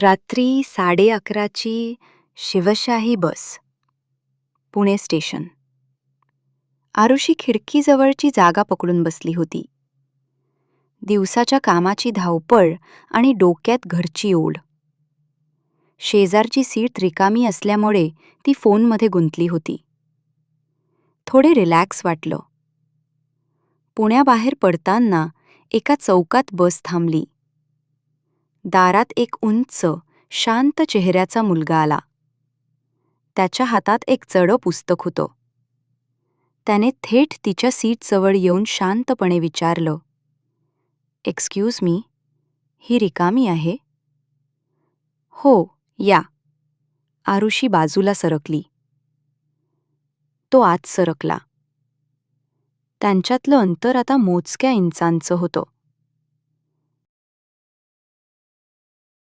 रात्री साडे अकराची शिवशाही बस पुणे स्टेशन. आरुषी खिडकीजवळची जागा पकडून बसली होती. दिवसाच्या कामाची धावपळ आणि डोक्यात घरची ओढ. शेजारची सीट रिकामी असल्यामुळे ती फोनमध्ये गुंतली होती. थोडे रिलॅक्स वाटलं. पुण्याबाहेर पडताना एका चौकात बस थांबली. दारात एक उंच शांत चेहऱ्याचा मुलगा आला. त्याच्या हातात एक चढं पुस्तक होतं. त्याने थेट तिच्या सीटजवळ येऊन शांतपणे विचारलं एक्सक्यूज मी ही रिकामी आहे? हो या. आरुषी बाजूला सरकली. तो आत सरकला. त्यांच्यातलं अंतर आता मोजक्या इंचांचं होतं.